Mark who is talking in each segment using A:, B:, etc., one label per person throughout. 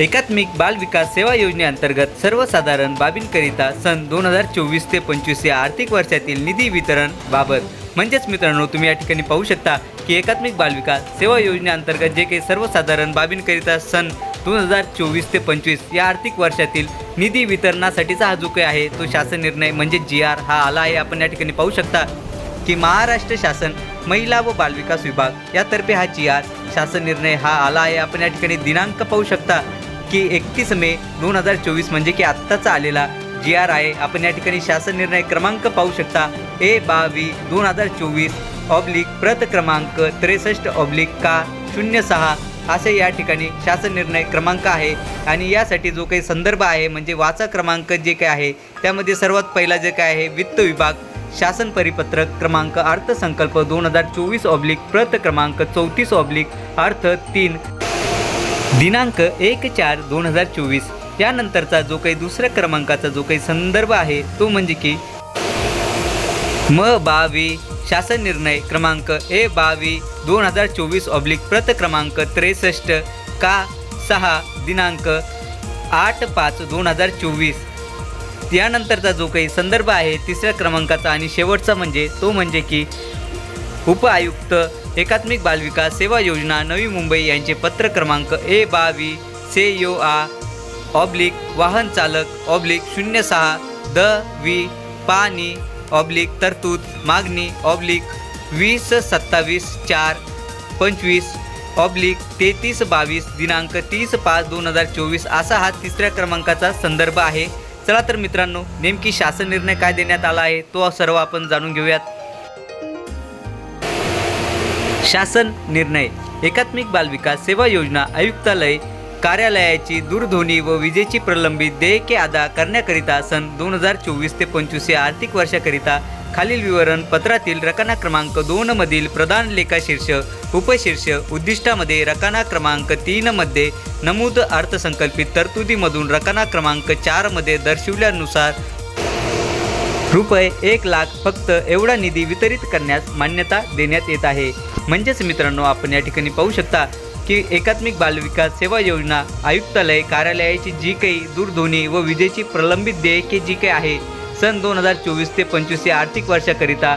A: एकात्मिक बाल विकास सेवा योजनेअंतर्गत सर्वसाधारण बाबींकरिता सन दोन हजार चोवीस ते पंचवीस या आर्थिक वर्षातील निधी वितरण बाबत. म्हणजेच मित्रांनो तुम्ही या ठिकाणी पाहू शकता की एकात्मिक बाल विकास सेवा योजनेअंतर्गत जे काही सर्वसाधारण बाबींकरिता सन दोन हजार चोवीस ते पंचवीस या आर्थिक वर्षातील निधी वितरणासाठीचा हा जो काही आहे तो शासन निर्णय म्हणजे जी आर हा आला आहे. आपण या ठिकाणी पाहू शकता की महाराष्ट्र शासन महिला व बालविकास विभाग यातर्फे हा जी आर शासन निर्णय हा आला आहे. आपण या ठिकाणी दिनांक पाहू शकता की एकतीस मे दोन हजार चोवीस म्हणजे की आत्ताचा आलेला जी आर आहे आपण या ठिकाणी शासन निर्णय क्रमांक पाहू शकता. ए बावी दोन हजार चोवीस ऑब्लिक प्रत क्रमांक त्रेसष्ट ऑब्लिक का शून्य सहा असे या ठिकाणी शासन निर्णय क्रमांक आहे. आणि यासाठी जो काही संदर्भ आहे म्हणजे वाचा क्रमांक जे काय आहे त्यामध्ये सर्वात पहिला जे काय आहे वित्त विभाग शासन परिपत्रक क्रमांक अर्थसंकल्प दोन हजार चोवीस ऑब्लिक प्रत क्रमांक चौतीस ऑब्लिक अर्थ तीन दिनांक एक चार दोन हजार चोवीस. यानंतरचा जो काही दुसऱ्या क्रमांकाचा जो काही संदर्भ आहे तो म्हणजे की म बावी शासन निर्णय क्रमांक ए बावी दोन हजार चोवीस ऑब्लिक प्रत क्रमांक त्रेसष्ट का सहा दिनांक आठ पाच दोन हजार चोवीस. यानंतरचा जो काही संदर्भ आहे तिसऱ्या क्रमांकाचा आणि शेवटचा म्हणजे तो म्हणजे की उपआयुक्त एकात्मिक बालविकास सेवा योजना नवी मुंबई यांचे पत्र क्रमांक ए बावी से यो आ ऑब्लिक वाहन चालक ऑब्लिक शून्य सहा द वी पाणी ऑब्लिक तरतूद मागणी ऑब्लिक वीस सत्तावीस चार पंचवीस ऑब्लिक तेहतीस बावीस दिनांक तीस पाच दोन हजार चोवीस असा हा तिसऱ्या क्रमांकाचा संदर्भ आहे. चला तर मित्रांनो नेमकी शासन निर्णय काय देण्यात आला आहे तो सर्व आपण जाणून घेऊयात. शासन निर्णय एकात्मिक बालविकास सेवा योजना आयुक्तालय कार्यालयाची दूरध्वनी व विजेची प्रलंबित देयके अदा करण्याकरिता सन दोन हजार चोवीस ते पंचवीस या आर्थिक वर्षाकरिता खालील विवरण पत्रातील रकाना क्रमांक दोनमधील प्रधान लेखा शीर्ष उपशीर्ष उद्दिष्टामध्ये रकाना क्रमांक तीनमध्ये नमूद अर्थसंकल्पित तरतुदीमधून रकाना क्रमांक चारमध्ये दर्शविल्यानुसार रुपये एक लाख फक्त एवढा निधी वितरित करण्यास मान्यता देण्यात येत आहे. म्हणजेच मित्रांनो आपण या ठिकाणी पाहू शकता की एकात्मिक बालविकास सेवा योजना आयुक्तालय कार्यालयाची जी काही दूरध्वनी व विजेची प्रलंबित देयके जी काही आहे सन दोन हजार चोवीस ते पंचवीस या आर्थिक वर्षाकरिता.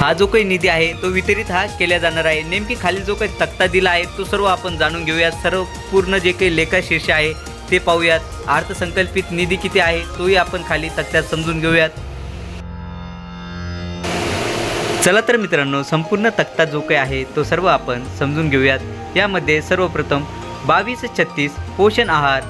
A: हा जो काही निधी आहे तो वितरित हा केला जाणार आहे. नेमकी खाली जो काही तक्ता दिला आहे तो सर्व आपण जाणून घेऊयात सर्व पूर्ण जे काही लेखाशीर्ष आहे ते पाहूयात. अर्थसंकल्पित निधी किती आहे तोही आपण खाली तक्त्यात समजून घेऊयात. चला तर मित्रांनो संपूर्ण तक्ता जो काही आहे तो सर्व आपण समजून घेऊयात. यामध्ये सर्वप्रथम बावीस छत्तीस पोषण आहार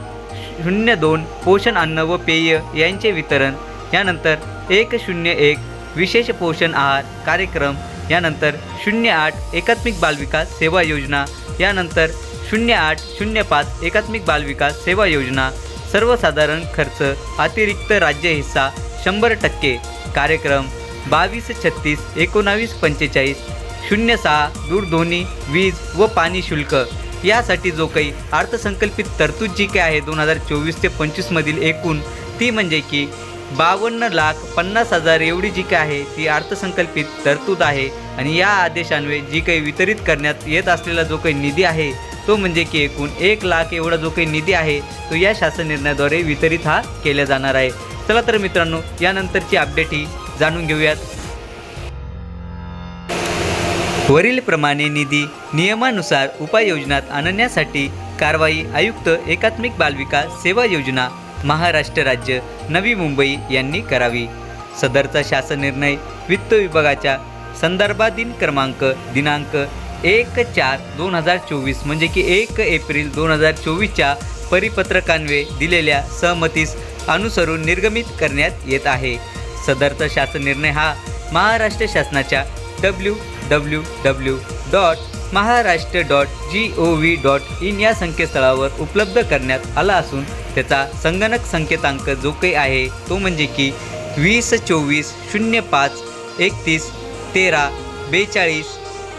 A: शून्य दोन पोषण अन्न व पेय यांचे वितरण यानंतर एक शून्य एक विशेष पोषण आहार कार्यक्रम यानंतर शून्य आठ एकात्मिक बालविकास सेवा योजना यानंतर शून्य आठ शून्य पाच एकात्मिक बालविकास सेवा योजना सर्वसाधारण खर्च अतिरिक्त राज्य हिस्सा शंभर टक्के. कार्यक्रम बावीस छत्तीस एकोणावीस पंचेचाळीस शून्य सहा दूरध्वनी वीज व पाणी शुल्क. यासाठी जो काही अर्थसंकल्पित तरतूद जी काही आहे दोन हजार चोवीस ते पंचवीसमधील एकूण ती म्हणजे की बावन्न लाख पन्नास हजार एवढी जी काय आहे ती अर्थसंकल्पित तरतूद आहे. आणि या आदेशान्वये जी काही वितरित करण्यात येत असलेला जो काही निधी आहे तो म्हणजे की एकूण एक लाख एवढा जो काही निधी आहे तो या शासन निर्णयाद्वारे वितरित हा केला जाणार आहे. चला तर मित्रांनो यानंतरची अपडेट ही जाणून घेऊयात. वरीलप्रमाणे निधी नियमानुसार उपाययोजनात आणण्यासाठी कारवाई आयुक्त एकात्मिक बालविकास सेवा योजना महाराष्ट्र राज्य नवी मुंबई यांनी करावी. सदरचा शासन निर्णय वित्त विभागाच्या संदर्भाधीन क्रमांक दिनांक एक चार दोन हजार चोवीस म्हणजे की एक एप्रिल दोन हजार चोवीसच्या परिपत्रकान्वये दिलेल्या सहमतीस अनुसरून निर्गमित करण्यात येत आहे. सदरचा शासन निर्णय हा महाराष्ट्र शासनाच्या W W W dot Maharashtra dot G O V dot in या संकेतस्थळावर उपलब्ध करण्यात आला असून त्याचा संगणक संकेतांक जो काही आहे तो म्हणजे की वीस चोवीस शून्य पाच एकतीस तेरा बेचाळीस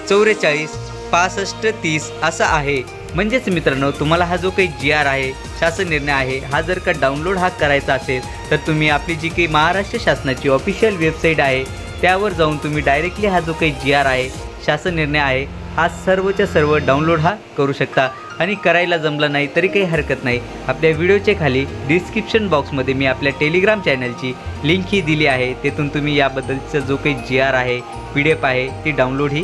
A: चौवेचाळीस पासष्ट तीस असा आहे. म्हणजेच मित्रांनो तुम्हाला हा जो काही जी आर आहे शासन निर्णय आहे हा जर का डाउनलोड हा करायचा असेल तर तुम्ही आपली जी काही महाराष्ट्र शासनाची ऑफिशियल वेबसाईट आहे त्यावर जाऊन तुम्ही डायरेक्टली हा जो काही जी आर आहे शासन निर्णय आहे हा सर्वच्या सर्व डाउनलोड हा करू शकता. आणि करायला जमला नाही तरी काही हरकत नाही. आपल्या व्हिडिओच्या खाली डिस्क्रिप्शन बॉक्समध्ये मी आपल्या टेलिग्राम चॅनलची लिंक ही दिली आहे. तेथून तुम्ही याबद्दलचं जो काही जी आर आहे पी डी एफ आहे ती डाउनलोडही